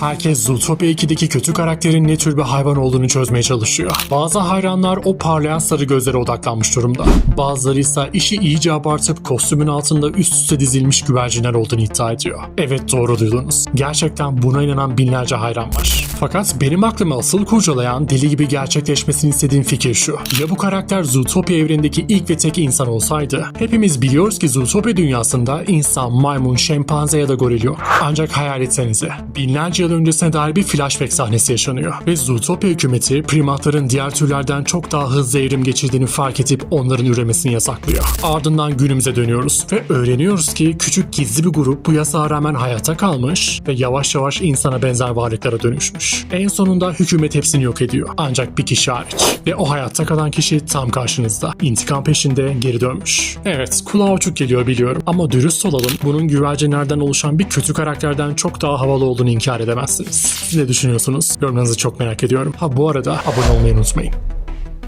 Herkes Zootopia 2'deki kötü karakterin ne tür bir hayvan olduğunu çözmeye çalışıyor. Bazı hayranlar o parlayan sarı gözlere odaklanmış durumda. Bazıları ise işi iyice abartıp kostümün altında üst üste dizilmiş güvercinler olduğunu iddia ediyor. Evet doğru duydunuz. Gerçekten buna inanan binlerce hayran var. Fakat benim aklımı asıl kurcalayan deli gibi gerçekleşmesini istediğim fikir şu. Ya bu karakter Zootopia evrenindeki ilk ve tek insan olsaydı? Hepimiz biliyoruz ki Zootopia dünyasında insan, maymun, şempanze ya da goril yok. Ancak hayal etsenize. Binlerce yıl öncesine dair bir flashback sahnesi yaşanıyor. Ve Zootopia hükümeti primatların diğer türlerden çok daha hızlı evrim geçirdiğini fark edip onların üremesini yasaklıyor. Ardından günümüze dönüyoruz ve öğreniyoruz ki küçük gizli bir grup bu yasağa rağmen hayatta kalmış ve yavaş yavaş insana benzer varlıklara dönüşmüş. En sonunda hükümet hepsini yok ediyor. Ancak bir kişi hariç. Ve o hayatta kalan kişi tam karşınızda. İntikam peşinde geri dönmüş. Evet kulağa uçuk geliyor biliyorum ama dürüst olalım bunun güvercinlerden oluşan bir kötü karakterden çok daha havalı olduğunu inkar edemezsiniz. Siz ne düşünüyorsunuz? Yorumlarınızı çok merak ediyorum. Ha bu arada abone olmayı unutmayın.